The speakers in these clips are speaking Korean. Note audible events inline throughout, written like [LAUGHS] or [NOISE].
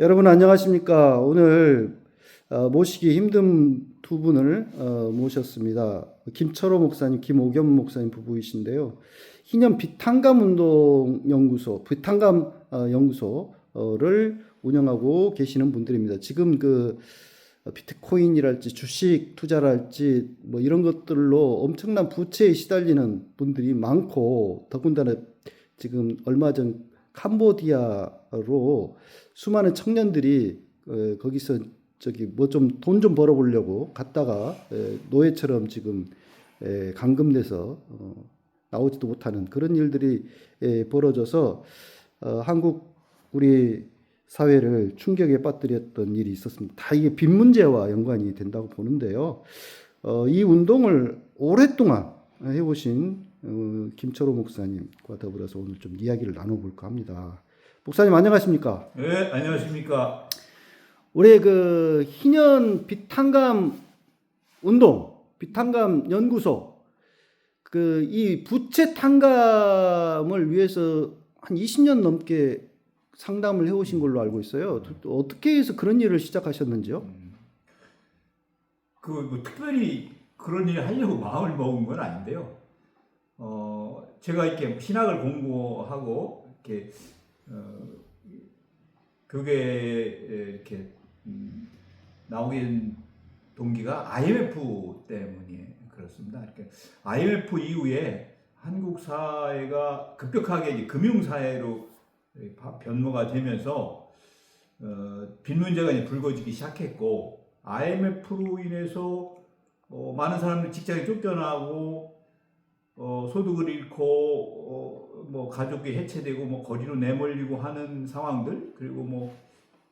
여러분 안녕하십니까? 오늘 어, 모시기 힘든 두 분을 어, 모셨습니다. 김철호 목사님, 김오겸 목사님 부부이신데요. 희년 비탄감 운동 연구소, 비탄감 어, 연구소를 운영하고 계시는 분들입니다. 지금 그 비트코인이랄지 주식 투자랄지 뭐 이런 것들로 엄청난 부채에 시달리는 분들이 많고 더군다나 지금 얼마 전 캄보디아 로 수많은 청년들이 에, 거기서 저기 뭐 좀 돈 좀 벌어보려고 갔다가 에, 노예처럼 지금 에, 감금돼서 어, 나오지도 못하는 그런 일들이 에, 벌어져서 어, 한국 우리 사회를 충격에 빠뜨렸던 일이 있었습니다. 다 이게 빚 문제와 연관이 된다고 보는데요. 어, 이 운동을 오랫동안 해오신 어, 김철호 목사님과 더불어서 오늘 좀 이야기를 나눠볼까 합니다. 목사님 안녕하십니까? 네, 안녕하십니까. 올해 그 희년 비탄감 운동, 비탄감 연구소, 그 이 부채 탕감을 위해서 한 20년 넘게 상담을 해오신 걸로 알고 있어요. 또 어떻게 해서 그런 일을 시작하셨는지요? 그뭐 특별히 그런 일을 하려고 마음을 먹은 건 아닌데요. 어, 제가 이렇게 신학을 공부하고 이렇게 어, 교계에 이렇게 음, 나오게 된 동기가 IMF 때문에 그렇습니다. 이렇게 IMF 이후에 한국 사회가 급격하게 금융 사회로 변모가 되면서 어, 빚 문제가 이제 불거지기 시작했고 IMF로 인해서 어, 많은 사람들이 직장에 쫓겨나고 어, 소득을 잃고 어, 뭐 가족이 해체되고 뭐 거리로 내몰리고 하는 상황들 그리고 뭐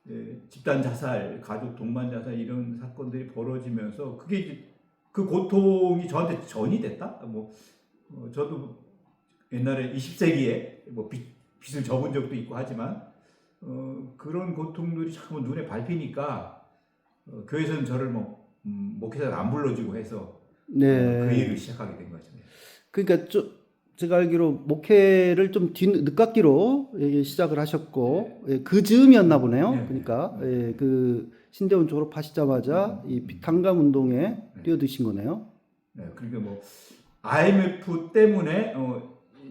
예, 집단 자살, 가족 동반 자살 이런 사건들이 벌어지면서 그게 이제 그 고통이 저한테 전이 됐다. 뭐 어, 저도 옛날에 20세기에 뭐 빚, 빚을 져본 적도 있고 하지만 어, 그런 고통들이 자꾸 눈에 밟히니까 어, 교회에서는 저를 뭐 음, 목회자를 안 불러주고 해서 네. 그 일을 시작하게 된 거죠. 그러니까 저, 제가 알기로 목회를 좀 뒤, 늦깎이로 예, 시작을 하셨고 예, 그 즈음이었나 보네요. 네. 그러니까 예, 그 신대원 졸업하시자마자 이 비탄감 운동에 네. 뛰어드신 거네요. 네, 그러니까 뭐 IMF 때문에 어,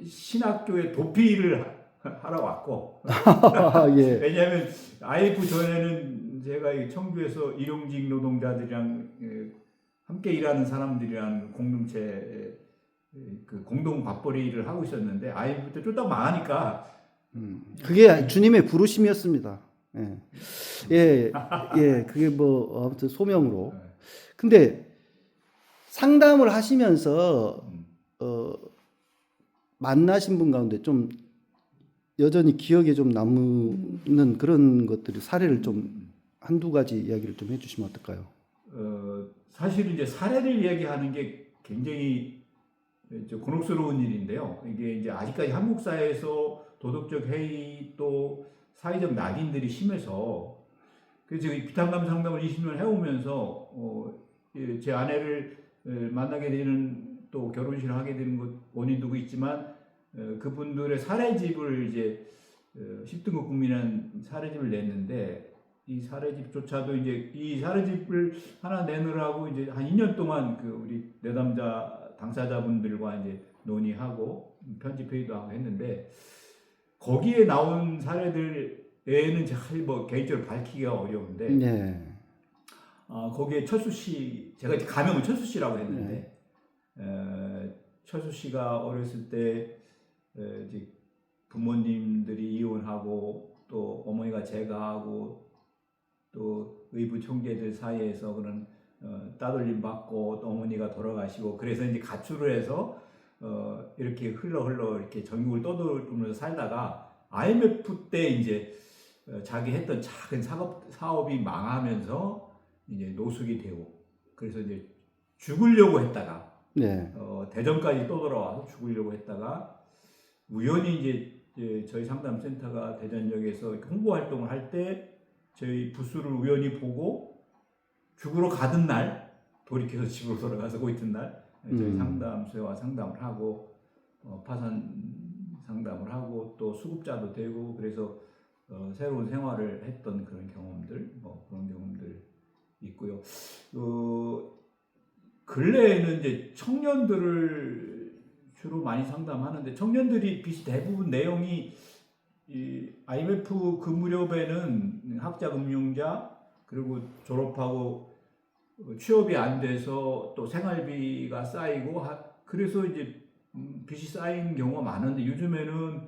신학교에 도피를 하- 하러 왔고 [LAUGHS] 예. 왜냐하면 IMF 전에는 제가 이 청주에서 일용직 노동자들이랑 예, 함께 일하는 사람들이랑 공동체 예, 그 공동 밥벌이 일을 하고 있었는데 때 쫄딱 망하니까 음, 그게 주님의 부르심이었습니다. 예. 예, 예, 그게 뭐 아무튼 소명으로. 예, 근데 상담을 하시면서 음, 어, 만나신 분 가운데 좀 여전히 기억에 좀 남는 그런 것들이 사례를 좀 한두 가지 이야기를 좀 해주시면 어떨까요? 어, 사실 이제 사례를 이야기하는 게 굉장히 좀 곤혹스러운 일인데요. 이게 이제 아직까지 한국 사회에서 도덕적 해이 또 사회적 낙인들이 심해서 그래서 이 비탄감 상담을 20년 해오면서 어, 예, 제 아내를 에, 만나게 되는 또 결혼식을 하게 되는 것 원인도 있지만 어, 그분들의 사례집을 이제 어, 10등급 국민한 사례집을 냈는데 이 사례집조차도 이제 이 사례집을 하나 내느라고 이제 한 2년 동안 그 우리 내담자 당사자분들과 이제 논의하고 편집 회의도 하고 했는데 거기에 나온 사례들에는 제가 뭐 개인적으로 밝히기가 어려운데 네. 아, 거기에 철수 씨, 제가 이제 가명을 철수 씨라고 했는데, 에, 철수 씨가 어렸을 때, 에, 이제 부모님들이 이혼하고, 또 어머니가 재가하고, 또 의부 총재들 사이에서 그런, 어, 따돌림 받고, 또 어머니가 돌아가시고, 그래서 이제 가출을 해서, 어, 이렇게 흘러 흘러 이렇게 전국을 떠돌면서 살다가, IMF 때 이제, 어, 자기 했던 작은 사업, 사업이 망하면서, 이제 노숙이 되고 그래서 이제 죽으려고 했다가 네. 어, 대전까지 또 돌아와서 죽으려고 했다가 우연히 이제, 이제 저희 상담센터가 대전역에서 홍보 활동을 할 때 저희 부스를 우연히 보고 죽으러 가던 날 돌이켜서 집으로 돌아가서 그 이튿날 저희 음. 상담소와 상담을 하고 어, 파산 상담을 하고 또 수급자도 되고 그래서 어, 새로운 생활을 했던 그런 경험들, 뭐 그런 경험들 있고요. 어, 근래에는 이제 청년들을 주로 많이 상담하는데 청년들이 빚이 대부분 내용이 이 IMF 그 무렵에는 학자 금융자 그리고 졸업하고 어, 취업이 안 돼서 또 생활비가 쌓이고 하- 그래서 이제 음, 빚이 쌓인 경우가 많은데 요즘에는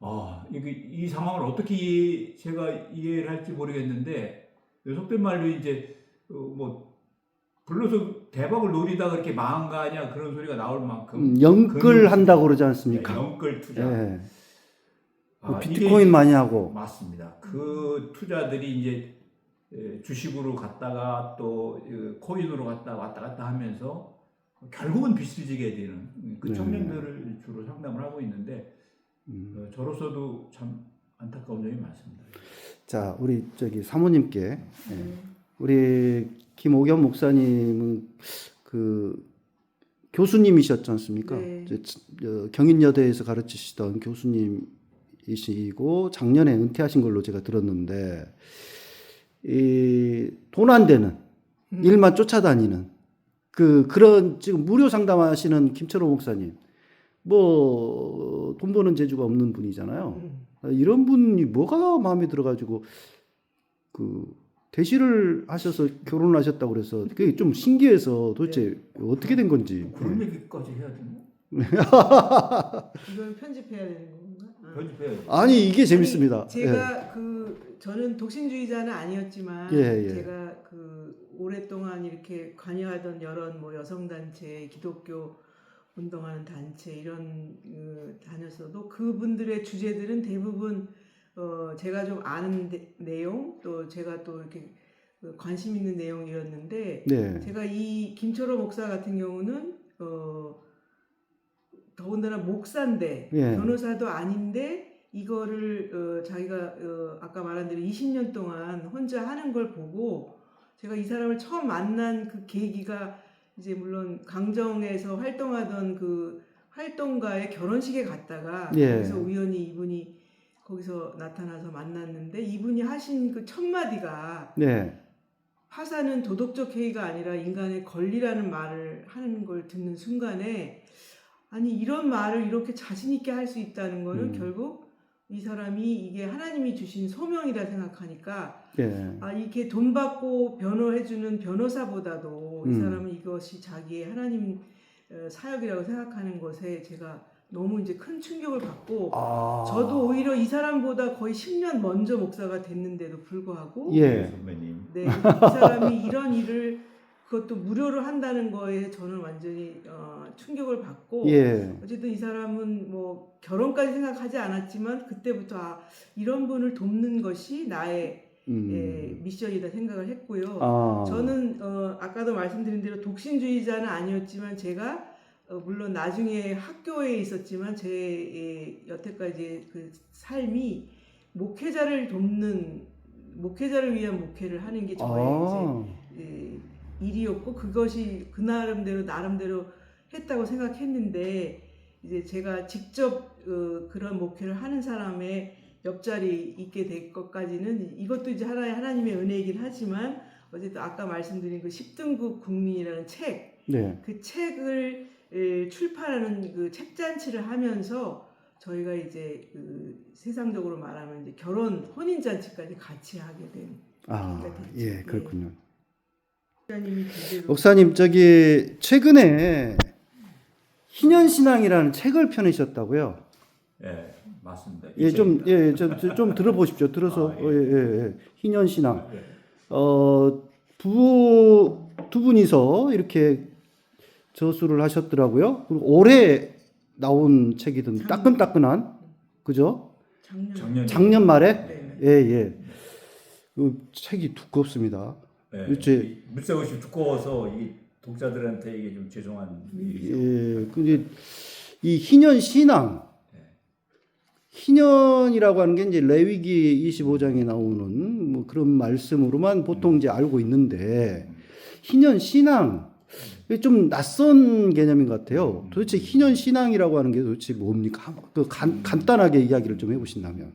아 이게 이 상황을 어떻게 이해- 제가 이해를 할지 모르겠는데 속된 말로 이제 어, 뭐 불러서 대박을 노리다가 그렇게 망한 거 아니야 그런 소리가 나올 만큼 음, 영끌 한다고 그러지 않습니까? 영끌 투자 예. 아, 이게 비트코인 많이 하고. 맞습니다. 그 투자들이 이제 에, 주식으로 갔다가 또 어, 코인으로 갔다 왔다 갔다 하면서 결국은 빚을 지게 되는 그 네. 청년들을 주로 상담을 하고 있는데 음. 어, 저로서도 참 안타까운 점이 많습니다. 자, 우리 저기 사모님께 예. 네. 우리 김옥현 목사님은 그 교수님이셨지 않습니까? 네. 어, 경인여대에서 가르치시던 교수님이시고 작년에 은퇴하신 걸로 제가 들었는데 이 돈 안 되는 음. 일만 쫓아다니는 그 그런 지금 무료 상담하시는 김철호 목사님 뭐 돈 버는 재주가 없는 분이잖아요. 음. 아, 이런 분이 뭐가 마음에 들어가지고 그 대시를 하셔서 결혼을 하셨다고 그래서 그게 좀 신기해서 도대체 어떻게 된 건지. 그런 얘기까지 해야 되나? [LAUGHS] 이건 편집해야 되는? 아. 편집해야지. 아니 이게 재밌습니다. 제가 그 저는 독신주의자는 아니었지만 예, 예. 제가 그 오랫동안 이렇게 관여하던 여러 뭐 여성 단체, 기독교 운동하는 단체 이런 그, 다녔어도 그분들의 주제들은 대부분 어, 제가 좀 아는 데- 내용 또 제가 또 이렇게 그 관심 있는 내용이었는데 예. 네. 제가 이 김철호 목사 같은 경우는 어 더군다나 목사인데 예. 변호사도 아닌데 이거를 어, 자기가 어, 아까 말한 대로 20년 동안 혼자 하는 걸 보고 제가 이 사람을 처음 만난 그 계기가 이제 물론 강정에서 활동하던 그 활동가의 결혼식에 갔다가 예. 거기서 우연히 이분이 거기서 나타나서 만났는데 이분이 하신 그 첫 마디가 네. 화사는 도덕적 해이가 아니라 인간의 권리라는 말을 하는 걸 듣는 순간에 아니 이런 말을 이렇게 자신 있게 할 수 있다는 거는 음. 결국 이 사람이 이게 하나님이 주신 소명이라 생각하니까 예. 아 이렇게 돈 받고 변호해주는 변호사보다도 이 음. 사람은 이것이 자기의 하나님 어, 사역이라고 생각하는 것에 제가 너무 이제 큰 충격을 받고 아. 저도 오히려 이 사람보다 거의 10년 먼저 목사가 됐는데도 불구하고 예. 선배님. 네, 이 사람이 이런 일을 그것도 무료로 한다는 거에 저는 완전히 어, 충격을 받고 예. 어쨌든 이 사람은 뭐 결혼까지 생각하지 않았지만 그때부터 아, 이런 분을 돕는 것이 나의 음. 예, 미션이다 생각을 했고요. 아. 저는 어, 아까도 말씀드린 대로 독신주의자는 아니었지만 제가 어, 물론 나중에 학교에 있었지만 제 예, 여태까지 그 삶이 목회자를 돕는 목회자를 위한 목회를 하는 게 저의 아. 이제 예, 일이었고 그것이 그 나름대로 나름대로 했다고 생각했는데 이제 제가 직접 어, 그런 목회를 하는 사람의 옆자리 있게 될 것까지는 이것도 이제 하나의 하나님의 은혜이긴 하지만 어쨌든 아까 말씀드린 그 10등급 국민이라는 책, 네. 그 책을 에, 출판하는 그 책잔치를 하면서 저희가 이제 그 세상적으로 말하면 이제 결혼 혼인 잔치까지 같이 하게 된 아, 예, 그렇군요. 목사님이 제대로 목사님 저기 최근에 희년 신앙이라는 책을 펴내셨다고요? 예, 맞습니다. 예, 좀. 예, 좀, 좀 들어보십시오. 들어서 아, 예. 어, 예, 예, 예. 희년 신앙. 예. 어, 부부 두 분이서 이렇게 저수를 하셨더라고요. 그리고 올해 나온 책이든 작년. 따끈따끈한 그죠? 작년 작년 작년 말에 네. 예, 예. 그 책이 두껍습니다. 예, 이제- 이 물색옷이 두꺼워서 이 독자들한테 이게 좀 죄송한 일이죠. 예. 근데 이 희년 신앙 예. 희년이라고 하는 게 이제 레위기 25장에 나오는 뭐 그런 말씀으로만 보통 이제 알고 있는데 희년 신앙 좀 낯선 개념인 것 같아요. 도대체 희년 신앙이라고 하는 게 도대체 뭡니까? 한- 그 간, 간단하게 이야기를 좀 해보신다면.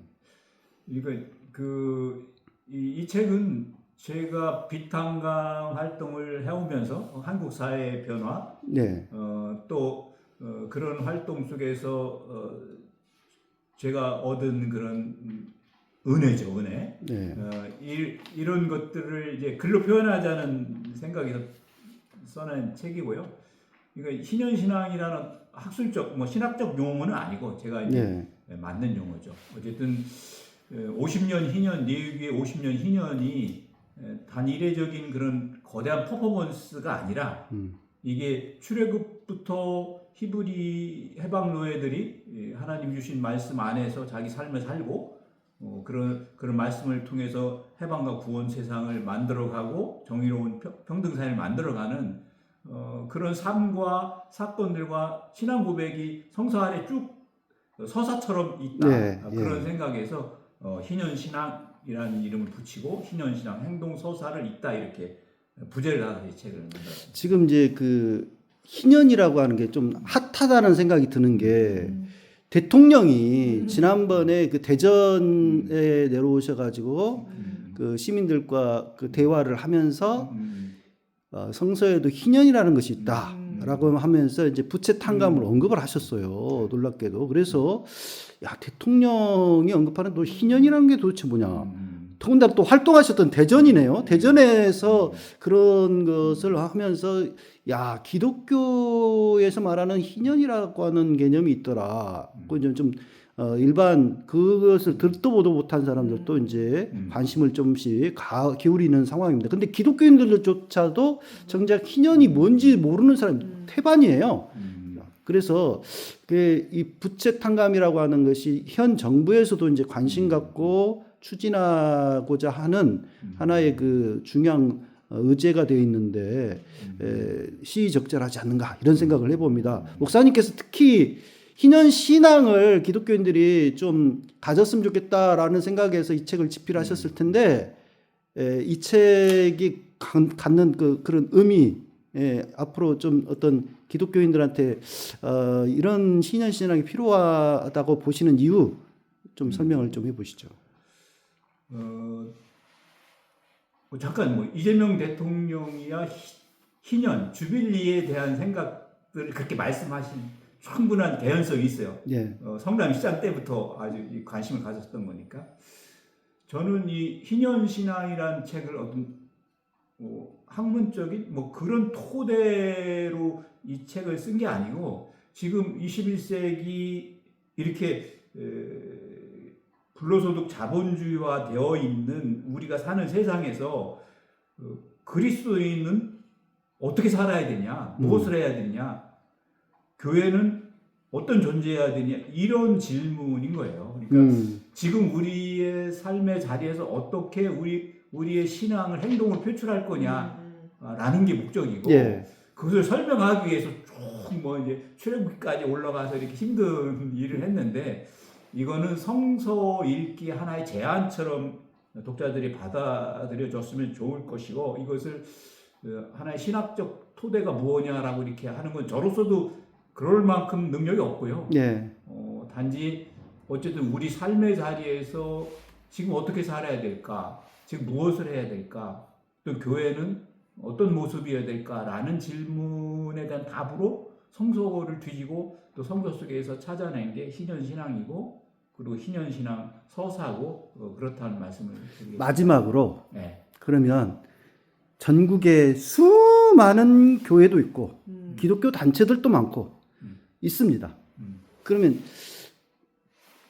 그러니까 그이 이 책은 제가 비탄강 활동을 해오면서 한국 사회의 변화, 네. 어, 또 어, 그런 활동 속에서 어, 제가 얻은 그런 음, 은혜죠, 은혜. 네. 어, 이, 이런 것들을 이제 글로 표현하자는 생각에서 써낸 책이고요. 그러니까 신현신앙이라는 학술적, 뭐 신학적 용어는 아니고 제가 이제 네. 네, 맞는 용어죠. 어쨌든 에, 50년 희년, 내위의 50년 희년이 에, 단 이례적인 그런 거대한 퍼포먼스가 아니라 음. 이게 출애굽부터 히브리 해방 노예들이 예, 하나님 주신 말씀 안에서 자기 삶을 살고 어, 그런 그런 말씀을 통해서 해방과 구원 세상을 만들어가고 정의로운 평- 평등 사회를 만들어가는 어, 그런 삶과 사건들과 신앙 고백이 성서 안에 쭉 서사처럼 있다 예. 그런 생각에서 어, 희년 신앙 이라는 이름을 붙이고 희년 신앙 행동 서사를 있다 이렇게 부제를 하서 이 책을 만들었습니다. 지금 이제 그 희년이라고 하는 게 좀 핫하다는 생각이 드는 게 음. 대통령이 음. 지난번에 그 대전에 내려오셔가지고 음. 그 시민들과 그 대화를 하면서 음. 어, 성서에도 희년이라는 것이 음. 있다라고 하면서 이제 부채 탕감을 언급을 하셨어요. 놀랍게도 그래서 야 대통령이 언급하는 또 희년이라는 게 도대체 뭐냐? 음. 더군다나 또 활동하셨던 대전이네요. 대전에서 그런 것을 하면서 야 기독교에서 말하는 희년이라고 하는 개념이 있더라. 그 이제 좀 어, 일반 그것을 듣도 보도 못한 사람들도 이제 음. 관심을 좀씩 가, 기울이는 상황입니다. 근데 기독교인들조차도 정작 희년이 뭔지 모르는 사람이 음. 태반이에요. 음. 그래서 그 이 부채 탕감이라고 하는 것이 현 정부에서도 이제 관심 갖고 추진하고자 하는 음. 하나의 그 중요한 어, 의제가 되어 있는데 에, 시의적절하지 않는가 이런 생각을 해봅니다. 목사님께서 특히 희년 신앙을 기독교인들이 좀 가졌으면 좋겠다라는 생각에서 이 책을 집필하셨을 텐데 에, 이 책이 간- 갖는 그 그런 의미 예, 앞으로 좀 어떤 기독교인들한테 어, 이런 신년 신앙이 필요하다고 보시는 이유 좀 설명을 좀 해보시죠. 어, 뭐 잠깐 뭐 이재명 대통령이야 희- 희년 주빌리에 대한 생각들을 그렇게 말씀하신 충분한 개연성이 있어요. 예, 어, 성남 시장 때부터 아주 이 관심을 가졌던 거니까 저는 이 희년 신앙이라는 책을 어떤 뭐 학문적인 뭐 그런 토대로 이 책을 쓴 게 아니고 지금 21세기 이렇게 에, 불로소득 자본주의화 되어 있는 우리가 사는 세상에서 어, 그리스도인은 어떻게 살아야 되냐 무엇을 해야 되냐 교회는 어떤 존재해야 되냐 이런 질문인 거예요. 그러니까 음, 지금 우리의 삶의 자리에서 어떻게 우리 우리의 신앙을 행동으로 표출할 거냐 라는 음. 게 목적이고 예, 그것을 설명하기 위해서 쭉뭐 이제 출애굽까지 올라가서 이렇게 힘든 [LAUGHS] 일을 했는데 이거는 성서 읽기 하나의 제안처럼 독자들이 받아들여 줬으면 좋을 것이고 이것을 어, 하나의 신학적 토대가 무엇냐라고 이렇게 하는 건 저로서도 그럴 만큼 능력이 없고요. 예, 어, 단지 어쨌든 우리 삶의 자리에서 지금 어떻게 살아야 될까? 지금 무엇을 해야 될까? 또 교회는 어떤 모습이어야 될까라는 질문에 대한 답으로 성서를 뒤지고 또 성서 속에서 찾아낸 게 희년 신앙이고 그리고 희년 신앙 서사고 어, 그렇다는 말씀을 드리겠습니다. 마지막으로 네. 그러면 전국에 수많은 교회도 있고 음. 기독교 단체들도 많고 음. 있습니다. 음, 그러면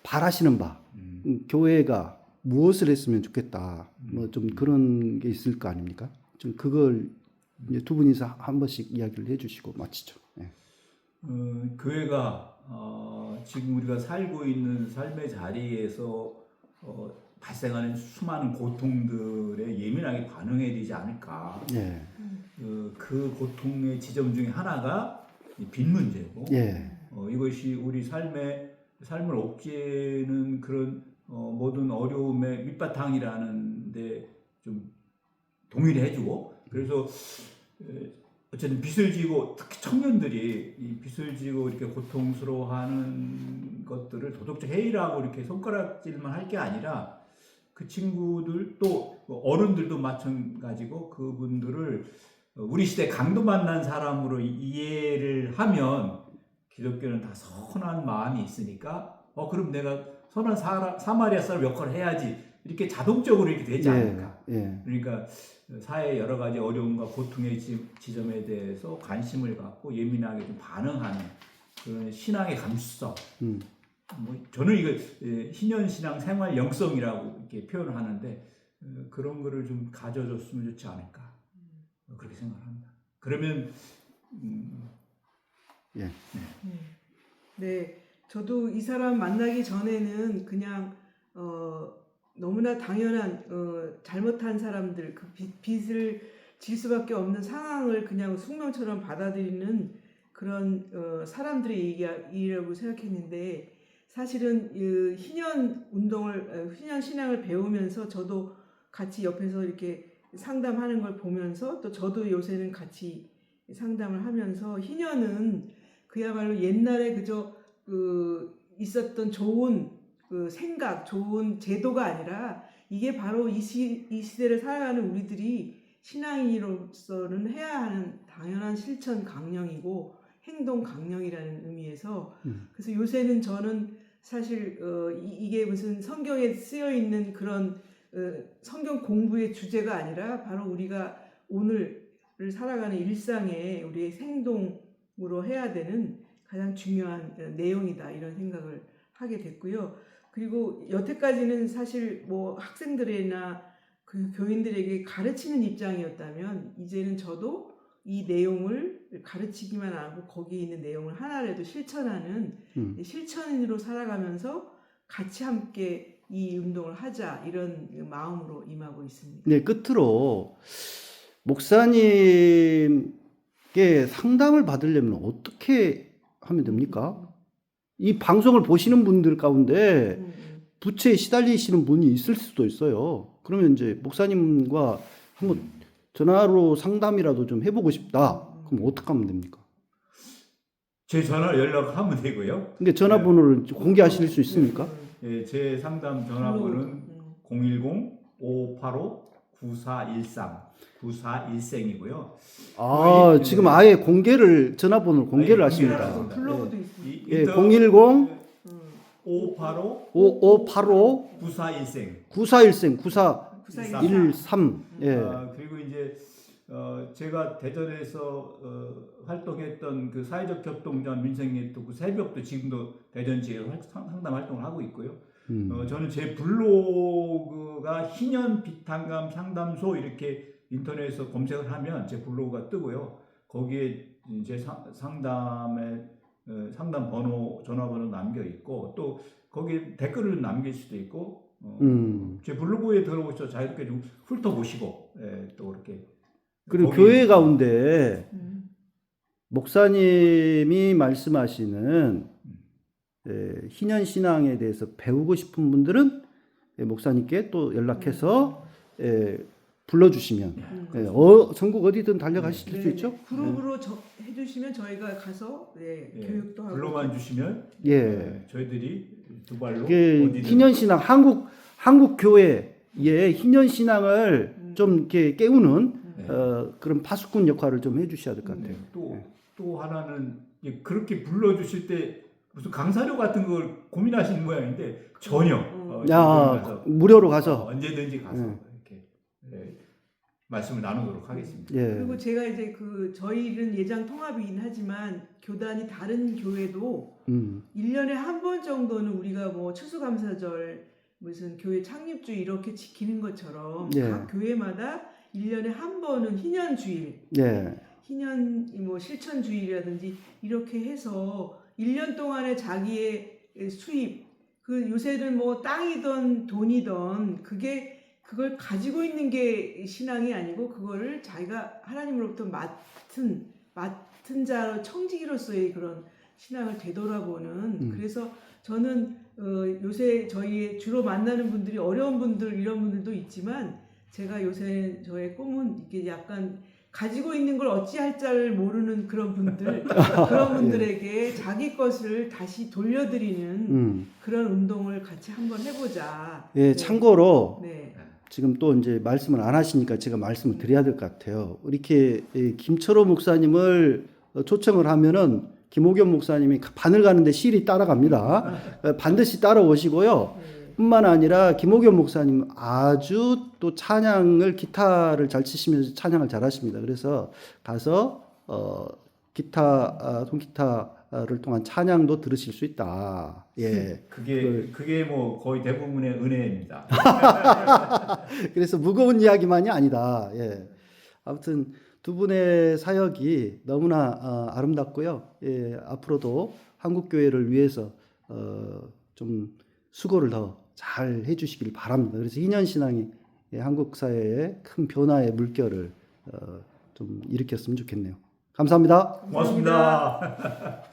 바라시는 바 음. 음, 교회가 무엇을 했으면 좋겠다. 음. 뭐좀 그런 게 있을 거 아닙니까? 좀 그걸 두 분이서 한 번씩 이야기를 해주시고 마치죠. 예. 어, 교회가 어, 지금 우리가 살고 있는 삶의 자리에서 어, 발생하는 수많은 고통들에 예민하게 반응해야 되지 않을까. 예. 그, 그 고통의 지점 중에 하나가 이빚 문제고 예. 어, 이것이 우리 삶의 삶을 옥죄는 그런 어, 모든 어려움의 밑바탕이라는 데 좀 동의를 해주고 그래서 에, 어쨌든 빚을 지고 특히 청년들이 이 빚을 지고 이렇게 고통스러워하는 것들을 도덕적 해이라고 이렇게 손가락질만 할 게 아니라 그 친구들 또 어른들도 마찬가지고 그분들을 우리 시대 강도 만난 사람으로 이- 이해를 하면 기독교는 다 선한 마음이 있으니까 어 그럼 내가 선한 사라, 사마리아 사람 역할을 해야지 이렇게 자동적으로 이렇게 되지 않을까 예. 그러니까 사회의 여러 가지 어려움과 고통의 지- 지점에 대해서 관심을 갖고 예민하게 좀 반응하는 그런 신앙의 감수성. 음. 뭐 저는 이걸 예, 희년 신앙 생활 영성이라고 이렇게 표현을 하는데 어, 그런 거를 좀 가져줬으면 좋지 않을까 어, 그렇게 생각합니다. 그러면 음, 네, 저도 이 사람 만나기 전에는 그냥 어, 너무나 당연한 어, 잘못한 사람들 그 빚, 빚을 질 수밖에 없는 상황을 그냥 숙명처럼 받아들이는 그런 어, 사람들의 얘기라고 생각했는데 사실은 이 희년 운동을 어, 희년 신앙을 배우면서 저도 같이 옆에서 이렇게 상담하는 걸 보면서 또 저도 요새는 같이 상담을 하면서 희년은 그야말로 옛날에 그저 그 있었던 좋은 그 생각, 좋은 제도가 아니라 이게 바로 이, 시, 이 시대를 살아가는 우리들이 신앙인으로서는 해야 하는 당연한 실천 강령이고 행동 강령이라는 의미에서 음. 그래서 요새는 저는 사실 어, 이, 이게 무슨 성경에 쓰여 있는 그런 어, 성경 공부의 주제가 아니라 바로 우리가 오늘을 살아가는 일상에 우리의 행동으로 해야 되는 가장 중요한 어, 내용이다 이런 생각을 하게 됐고요. 그리고 여태까지는 사실 뭐 학생들이나 그 교인들에게 가르치는 입장이었다면 이제는 저도 이 내용을 가르치기만 하고 거기에 있는 내용을 하나라도 실천하는 음. 실천인으로 살아가면서 같이 함께 이 운동을 하자 이런 마음으로 임하고 있습니다. 네, 끝으로 목사님께 상담을 받으려면 어떻게 하면 됩니까? 이 방송을 보시는 분들 가운데 음, 음. 부채에 시달리시는 분이 있을 수도 있어요. 그러면 이제 목사님과 한번 전화로 상담이라도 좀 해보고 싶다. 그럼 어떻게 하면 됩니까? 제 전화로 연락하면 되고요. 근데 전화번호를 공개하실 수 있습니까? 음, 예, 제 상담 전화번호는 음. 010-585-9413 94일생이고요. 아, 거의, 지금 네. 아예 공개를 전화번호를 공개를 아예 하십니다. 공개를 블로그도 예. 있습니다. 이, 예, 인터- 010 음. 585 5585 94일생 94일생 94 9413. 13 예. 아, 그리고 이제 어, 제가 대전에서 어, 활동했던 그 사회적 협동전 민생예토 그 새벽도 지금도 대전 지역 활- 상- 상담 활동을 하고 있고요. 음. 어, 저는 제 블로그가 희년 비탄감 상담소 이렇게 인터넷에서 검색을 하면 제 블로그가 뜨고요. 거기에 제 상, 상담에 어, 상담 번호 전화번호 남겨 있고 또 거기에 댓글을 남길 수도 있고 어, 음. 제 블로그에 들어오셔서 자유롭게 좀 훑어보시고 예, 또 그렇게 그리고 거기- 교회 가운데 음. 목사님이 말씀하시는 예, 희년 신앙에 대해서 배우고 싶은 분들은 예, 목사님께 또 연락해서 예, 불러주시면 음. 예, 어, 전국 어디든 달려가실 네, 수 있죠. 그룹으로 저, 해주시면 저희가 가서 네, 예, 교육도 하고 불러만 주시면 예, 예, 저희들이 두 발로 이게 희년 신앙 한국 한국 교회의 희년 신앙을 음. 좀 이렇게 깨우는 네. 어, 그런 파수꾼 역할을 좀 해주셔야 될 것 같아요. 네, 또, 또 하나는 예, 그렇게 불러주실 때 무슨 강사료 같은 걸 고민하시는 모양인데 전혀 음. 어, 야 가서 무료로 어, 가서 언제든지 가서 네. 이렇게 예, 말씀을 나누도록 하겠습니다. 예, 그리고 제가 이제 그 저희는 예장 통합이긴 하지만 교단이 다른 교회도 음, 1년에 한 번 정도는 우리가 뭐 추수감사절 무슨 교회 창립주 이렇게 지키는 것처럼 예. 각 교회마다 1년에 한 번은 희년주일, 예, 희년 뭐 실천주일이라든지 이렇게 해서 1년 동안에 자기의 수입 그 요새는 뭐 땅이든 돈이든 그게 그걸 가지고 있는 게 신앙이 아니고 그거를 자기가 하나님으로부터 맡은 맡은 자 청지기로서의 그런 신앙을 되돌아보는 음. 그래서 저는 어, 요새 저희 주로 만나는 분들이 어려운 분들 이런 분들도 있지만 제가 요새 저의 꿈은 이게 약간 가지고 있는 걸 어찌할 줄 모르는 그런 분들 [LAUGHS] 그런 분들에게 자기 것을 다시 돌려드리는 음. 그런 운동을 같이 한번 해보자. 예, 네. 참고로 네. 지금 또 이제 말씀을 안 하시니까 제가 말씀을 드려야 될 것 같아요. 이렇게 이 김철호 목사님을 어, 초청을 하면은 김호겸 목사님이 바늘 가는데 실이 따라갑니다. 어, [LAUGHS] 반드시 따라오시고요. 네. 뿐만 아니라 김호겸 목사님 아주 또 찬양을 기타를 잘 치시면서 찬양을 잘 하십니다. 그래서 가서 어 기타 아, 통기타를 통한 찬양도 들으실 수 있다. 예. 그게 그게 뭐 거의 대부분의 은혜입니다. [LAUGHS] 그래서 무거운 이야기만이 아니다. 예. 아무튼 두 분의 사역이 너무나 어, 아름답고요. 예, 앞으로도 한국 교회를 위해서 어, 좀 수고를 더 잘 해주시길 바랍니다. 그래서 희년 신앙이 예, 한국 사회에 큰 변화의 물결을 어, 좀 일으켰으면 좋겠네요. 감사합니다. 고맙습니다. [LAUGHS]